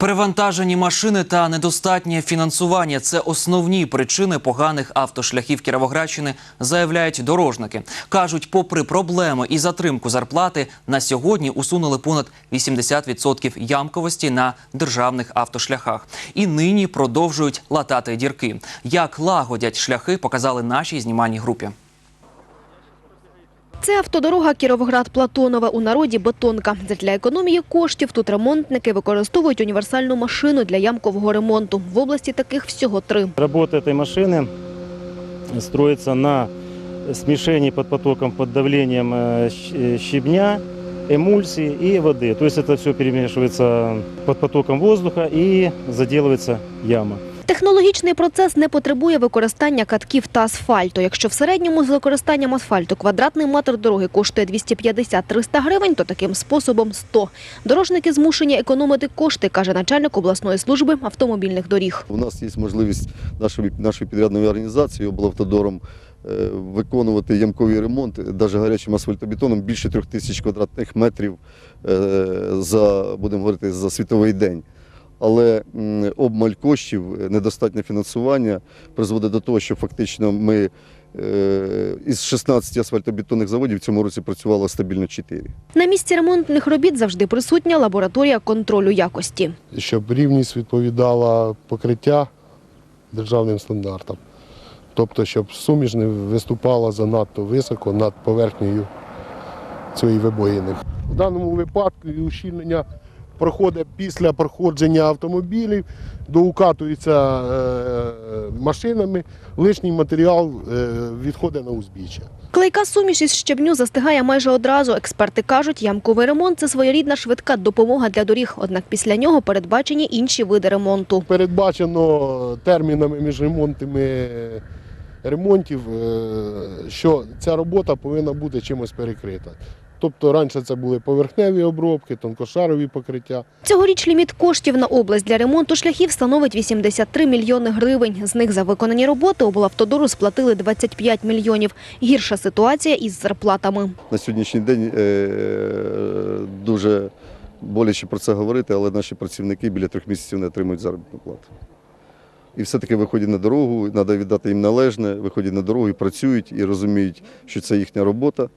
Перевантажені машини та недостатнє фінансування це основні причини поганих автошляхів Кіровоградщини, заявляють дорожники. кажуть, попри проблеми і затримку зарплати, на сьогодні усунули понад 80% ямковості на державних автошляхах. І нині продовжують латати дірки. Як лагодять шляхи, показали нашій знімальній групі. Це автодорога Кіровоград-Платонове, у народі бетонка. Для економії коштів тут ремонтники використовують універсальну машину для ямкового ремонту. В області таких всього три. Работа этой машины строится на смешении под потоком, под давлением э, щ- э, щебня, эмульсии и воды. То есть это все перемешивается под потоком воздуха и заделывается яма. Технологічний процес не потребує використання катків та асфальту. Якщо в середньому з використанням асфальту квадратний метр дороги коштує 250-300 гривень, то таким способом 100. Дорожники змушені економити кошти, каже начальник обласної служби автомобільних доріг. У нас є можливість нашої, нашої підрядної організації облавтодором е, виконувати ямковий ремонт, навіть гарячим асфальтобетоном більше трьох тисяч квадратних метрів е, за, будемо говорити, за світовий день. Але обмаль коштів, недостатнє фінансування призводить до того, що фактично ми е, із 16 асфальтобетонних заводів в цьому році працювало стабільно 4. На місці ремонтних робіт завжди присутня лабораторія контролю якості. щоб рівність відповідала покриття державним стандартам. Тобто, щоб суміш не виступала занадто високо над поверхнею цієї вибоїни. В даному випадку ущільнення проходить після проходження автомобілів, доукатується е, машинами, лишній матеріал е, відходить на узбіччя. Клейка суміш із щебню застигає майже одразу. Експерти кажуть, ямковий ремонт – це своєрідна швидка допомога для доріг. Однак після нього передбачені інші види ремонту. Передбачено термінами між ремонтами ремонтів, е, що ця робота повинна бути чимось перекрита. Тобто раніше це були поверхневі обробки, тонкошарові покриття. Цьогоріч ліміт коштів на область для ремонту шляхів становить 83 мільйони гривень. З них за виконані роботи облавтодору сплатили 25 мільйонів. Гірша ситуація із зарплатами. На сьогоднішній день е, дуже боляче про це говорити, але наші працівники біля трьох місяців не отримують заробітну плату. І все-таки виходять на дорогу, треба віддати їм належне, виходять на дорогу і працюють, і розуміють, що це їхня робота.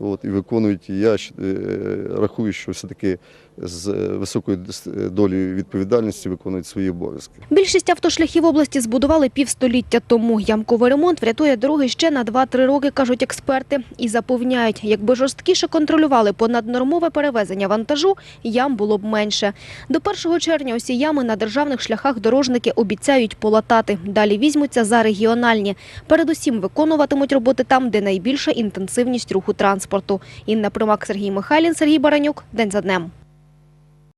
От, і виконують. Я щ- е, рахую, що все-таки з е, високою дос- долею відповідальності виконують свої обов'язки. Більшість автошляхів області збудували півстоліття тому. Ямковий ремонт врятує дороги ще на 2-3 роки, кажуть експерти. І запевняють, якби жорсткіше контролювали понаднормове перевезення вантажу, ям було б менше. До 1 червня усі ями на державних шляхах дорожники обіцяють полатати. Далі візьмуться за регіональні. Передусім виконуватимуть роботи там, де найбільша інтенсивність руху транспорту. Інна Примак, Сергій Михайлін, Сергій Баранюк. День за днем.